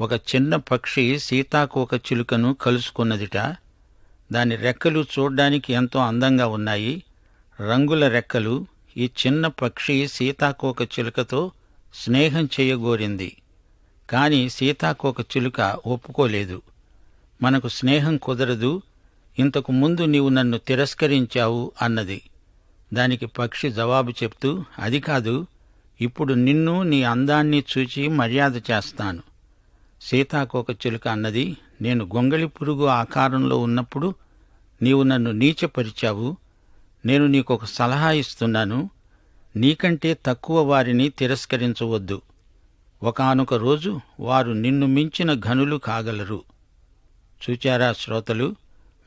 ఒక చిన్న పక్షి సీతాకోక చిలుకను కలుసుకున్నదిట. దాని రెక్కలు చూడ్డానికి ఎంతో అందంగా ఉన్నాయి. రంగుల రెక్కలు ఈ చిన్న పక్షి సీతాకోక చిలుకతో స్నేహం చేయగోరింది. కాని సీతాకోక చిలుక ఒప్పుకోలేదు. మనకు స్నేహం కుదరదు. ఇంతకు ముందు నీవు నన్ను తిరస్కరించావు అన్నది. దానికి పక్షి జవాబు చెప్తూ అది కాదు ఇప్పుడు నిన్ను నీ అందాన్ని చూచి మర్యాద చేస్తాను. సీతాకోక చిలుక అన్నది నేను గొంగళి పురుగు ఆకారంలో ఉన్నప్పుడు నీవు నన్ను నీచపరిచావు. నేను నీకొక సలహా ఇస్తున్నాను. నీకంటే తక్కువ వారిని తిరస్కరించవద్దు. ఒకానొక రోజు వారు నిన్ను మించిన ఘనులు కాగలరు. చూచారా శ్రోతలు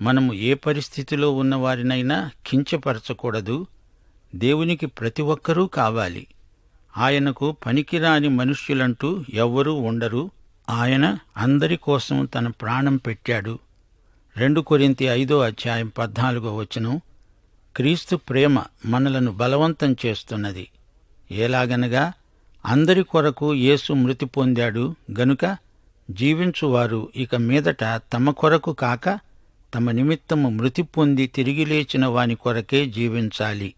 మనము ఏ పరిస్థితిలో ఉన్నవారినైనా కించపరచకూడదు. దేవునికి ప్రతి ఒక్కరూ కావాలి. ఆయనకు పనికిరాని మనుష్యులంటూ ఎవ్వరూ ఉండరు. ఆయన అందరి కోసం తన ప్రాణం పెట్టాడు. రెండు కొరింతి ఐదో అధ్యాయం పద్నాలుగో వచనం క్రీస్తు ప్రేమ మనలను బలవంతం చేస్తున్నది. ఎలాగనగా అందరి కొరకు యేసు మృతి పొందాడు గనుక జీవించువారు ఇక మీదట తమ కొరకు కాక తమ నిమిత్తము మృతి పొంది తిరిగి లేచిన వాని కొరకే జీవించాలి.